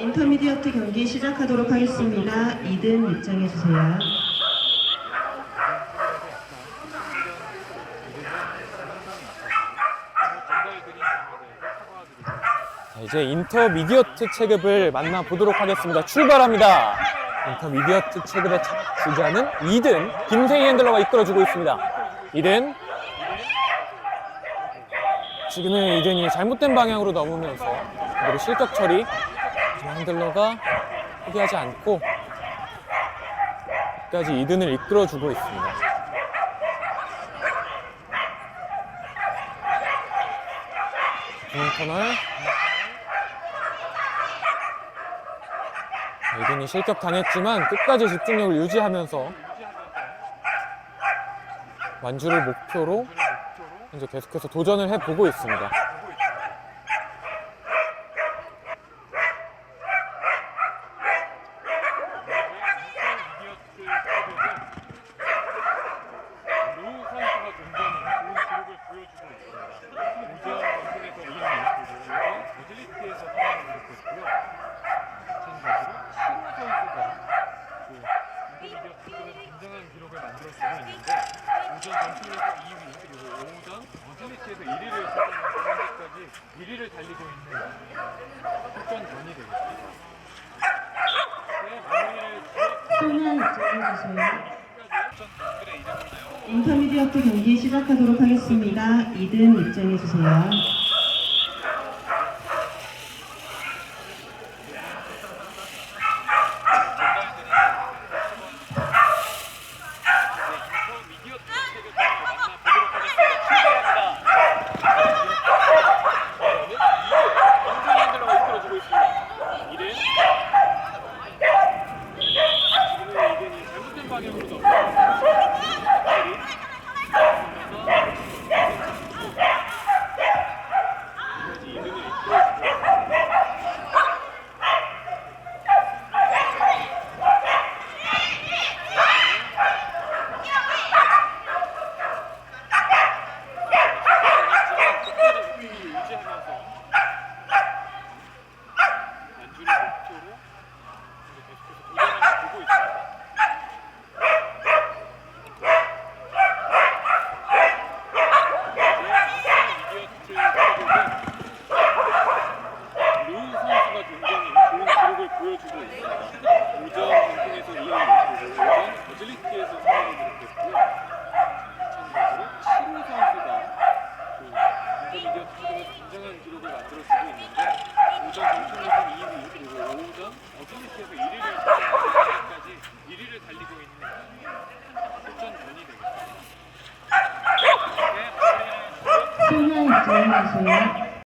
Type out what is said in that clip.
인터미디어트 경기 시작하도록 하겠습니다. 2등 입장해 주세요. 이제 인터미디어트 체급을 만나보도록 하겠습니다. 출발합니다. 인터미디어트 체급의 첫 주자는 2등 김세희 핸들러가 이끌어주고 있습니다. 2등 지금은 2등이 잘못된 방향으로 넘으면서 그대로 실격 처리 핸들러가 포기하지 않고 끝까지 2등을 이끌어주고 있습니다. 중 터널 이등이 실격 당했지만 끝까지 집중력을 유지하면서 완주를 목표로 이제 계속해서 도전을 해보고 있습니다. 루 선수가 굉장히 좋은 기록을 보여주고 있습니다. 우전 방송에서 2위, 그리고 모질리티에서 3위를 기록했고요. 마찬가지로 신우 선수가 그 인터미디어 특급에서 굉장한 기록을 만들어주고 있는데 우전 전투에서 2위, 그리고 오전 모질리티에서 1위를 했었다면서 현재까지 1위를 달리고 있는 특전 전이 되겠습니다. 네, 마무리를 소년 입장해 주세요. 전 분들의 이름을 인터미디어트 경기 시작하도록 하겠습니다. 2등 입장해 주세요. 미디어 특색을 만나보도록 하겠습니다. 출발합니다. 저는 인터넷들로 이끌어주고 있습니다. 이른 지금은 이른이 잘못된 방향으로 넘어. 이른을 이끌어주고 있지만 끝까지 집중력을 유지하면서 연주를 목표로 이제 계속해서 도전을 보고 있습니다. 이제 미디어트 루 선수가 굉장히 좋은 기록을 보여주고 있습니다. 오전 방송에서 2위, 그리고 오전 어질리티에서 3위를 기록했고요. 마찬가지로 7호 선수가 그 인터미디어 투수에서 굉장한 기록을 만들어주고 있는데 오전 정청에서 2위 그리고 오전 어질리티에서 1위를 현재까지 1위를 달리고 있는 출전전이 되겠